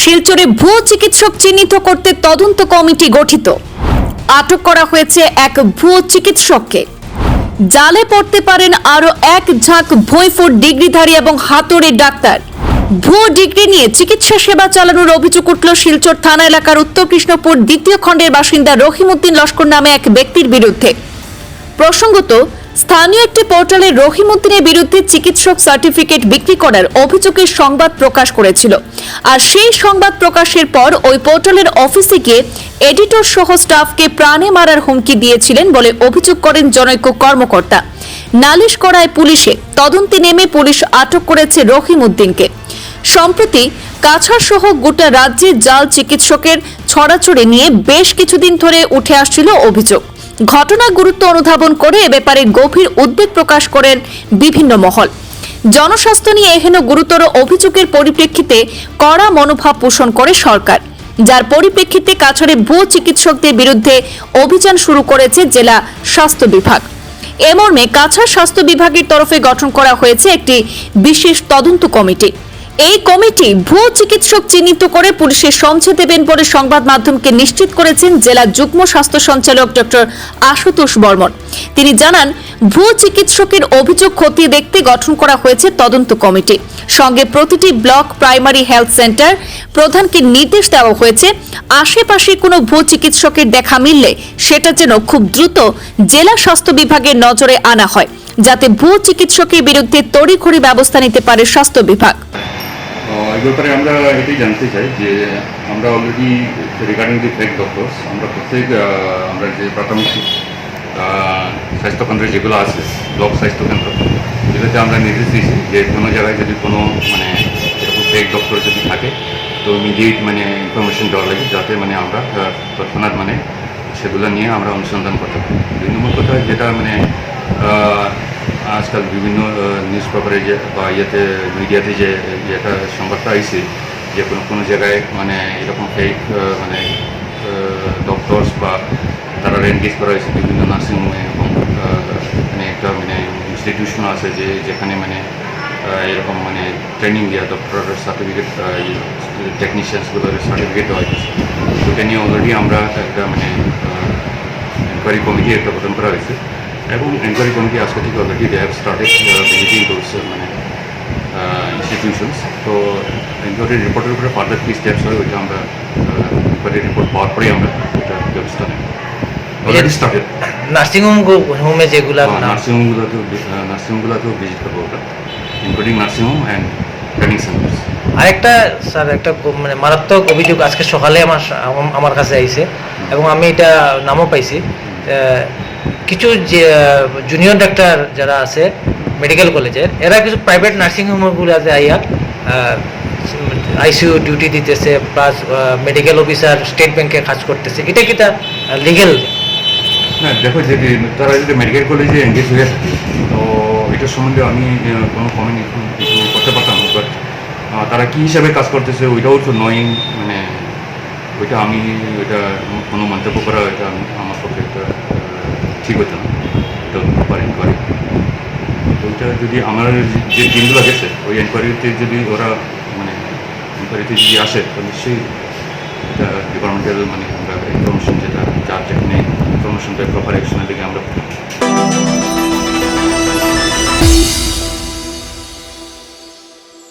শিলচরে ভুয়ো চিকিৎসক চিহ্নিত করতে তদন্ত কমিটি গঠিত। আটক করা হয়েছে এক ভুয়ো চিকিৎসককে। জালে পড়তে পারেন আরও এক ঝাঁক ভৈফুট ডিগ্রিধারী এবং হাতুড়ি ডাক্তার। ভুয়ো ডিগ্রি নিয়ে চিকিৎসা সেবা চালানোর অভিযোগ উঠল শিলচর থানা এলাকার উত্তর কৃষ্ণপুর দ্বিতীয় খণ্ডের বাসিন্দা রহিমউদ্দিন লস্কর নামে এক ব্যক্তির বিরুদ্ধে। প্রসঙ্গত স্থানীয় একটি পোর্টালে রহিমউদ্দিনের বিরুদ্ধে চিকিৎসক সার্টিফিকেট বিক্রি করার অভিযোগের সংবাদ প্রকাশ করেছিল। আর সেই সংবাদ প্রকাশের পর ওই পোর্টালের অফিসে গিয়ে এডিটর সহ স্টাফকে প্রাণে মারার হুমকি দিয়েছিলেন বলে অভিযোগ করেন জনৈক কর্মকর্তা। নালিশ করায় পুলিশে তদন্তে নেমে পুলিশ আটক করেছে রহিমউদ্দিনকে সম্প্রতি কাছাড় সহ গোটা রাজ্যে জাল চিকিৎসকের ছড়াছড়ি নিয়ে বেশ কিছুদিন ধরে উঠে আসছিল অভিযোগ। ঘটনার গুরুত্ব অনুধাবন করে এ ব্যাপারে গভীর উদ্বেগ প্রকাশ করেন বিভিন্ন মহল। জনস্বাস্থ্য নিয়ে এহেন গুরুতর অভিযোগের পরিপ্রেক্ষিতে কড়া মনোভাব পোষণ করে সরকার। যার পরিপ্রেক্ষিতে কাছাড়ে ভুয়ো চিকিৎসকদের বিরুদ্ধে অভিযান শুরু করেছে জেলা স্বাস্থ্য বিভাগ। এ মর্মে কাছাড় স্বাস্থ্য বিভাগের তরফে গঠন করা হয়েছে একটি বিশেষ তদন্ত কমিটি। এই কমিটি ভুয়ো চিকিৎসক চিহ্নিত করে পুলিশের সমঝে দেবেন বলে সংবাদ মাধ্যমকে নিশ্চিত করেছেন জেলা যুগ্ম স্বাস্থ্য সঞ্চালক ডক্টর আশুতোষ বর্মন। তিনি জানান, ভুয়ো চিকিৎসকের অভিযোগ খতিয়ে দেখতে গঠন করা হয়েছে তদন্ত কমিটি। সঙ্গে প্রতিটি ব্লক প্রাইমারি হেলথ সেন্টার প্রধানকে নির্দেশ দেওয়া হয়েছে, আশেপাশে কোনো ভুয়ো চিকিৎসকের দেখা মিললে সেটা যেন খুব দ্রুত জেলা স্বাস্থ্য বিভাগের নজরে আনা হয়, যাতে ভুয়ো চিকিৎসকের বিরুদ্ধে তড়িঘড়ি ব্যবস্থা নিতে পারে স্বাস্থ্য বিভাগ। ব্যাপারে আমরা এটাই জানতে চাই যে আমরা already regarding the fake doctors আমরা প্রত্যেক আমরা যে প্রাথমিক স্বাস্থ্যকেন্দ্রে যেগুলো আছে ব্লক স্বাস্থ্যকেন্দ্র, যেগুলোতে আমরা নির্দেশ দিয়েছি যে কোনো জায়গায় যদি কোনো মানে এরকম ফেক ডক্টর যদি থাকে, তো ইমিডিয়েট মানে ইনফরমেশন দেওয়া লাগে, যাতে মানে আমরা তৎক্ষণাৎ মানে সেগুলো নিয়ে আমরা অনুসন্ধান করতে পারি। দুই নম্বর কথা যেটা মানে আজকাল বিভিন্ন নিউজ পেপারে যে বা ইয়েতে, মিডিয়াতে যে যেটা সংবাদটা আইছে, যে কোনো কোনো জায়গায় মানে এরকম ফেক মানে ডক্টরস বা তারা এনগেজ করা হয়েছে বিভিন্ন নার্সিংহোমে এবং মানে একটা মানে ইনস্টিটিউশন আছে যে, যেখানে মানে এরকম মানে ট্রেনিং দেওয়া ডক্টরের সার্টিফিকেট টেকনিশিয়ানসগুলোর সার্টিফিকেট দেওয়া হয়েছে ওটা নিয়ে অলরেডি আমরা একটা মানে এনকোয়ারি কমিটি একটা গঠন করা হয়েছে। এবং এনকোয়ারি কমিটি আজকে থেকে already they have started visiting those মানে ইনস্টিটিউশনস তো এনকোয়ারি রিপোর্টের উপরে ফার্দার কী স্টেপস হয় ওইটা আমরা এনকোয়ারি রিপোর্ট পাওয়ার পরেই আমরা ওটা ব্যবস্থা নেব। অলরেডি স্টার্টেড নার্সিংহোম হোমে যেগুলা নার্সিংহোমগুলোতেও নার্সিংহোমগুলোতেও ভিজিট করব ওটা। Including nursing home and training centres আরেকটা স্যার একটা মানে মারাত্মক অভিযোগ আজকে সকালে আমার আমার কাছে আইছে। এবং আমি এটা নামও পাইছি। কিছু যে জুনিয়র ডাক্তার যারা আছে মেডিকেল কলেজের এরা কিছু প্রাইভেট নার্সিংহোমগুলো আছে আইয়া আইসিইউ ডিউটি দিতেছে প্লাস মেডিকেল অফিসার স্টেট ব্যাংকে কাজ করতেছে। এটা কি তা লিগেল না, দেখো যদি তারা যদি মেডিকেল কলেজে এনগেজ হয়ে থাকে, তো এটার সম্বন্ধে আমি কোনো কমেন্ট করতে পারতাম বাট তারা কী হিসাবে কাজ করতেছে, ওইটাও তো নয়িং মানে ওইটা আমি ওইটা কোনো মন্তব্য করা আমি- আমার পক্ষে একটা ঠিক হতো না। এটা প্রপার এনকোয়ারি ওইটা যদি আমার যে টিমগুলো গেছে, ওই এনকোয়ারিতে যদি ওরা মানে এনকোয়ারিতে যদি আসে তো নিশ্চয়ই এটা ডিপার্টমেন্টাল মানে আমরা ইনফরমেশন যেটা, যার যেখানে ইনফরমেশনটা প্রপার অ্যাকশনের দিকে আমরা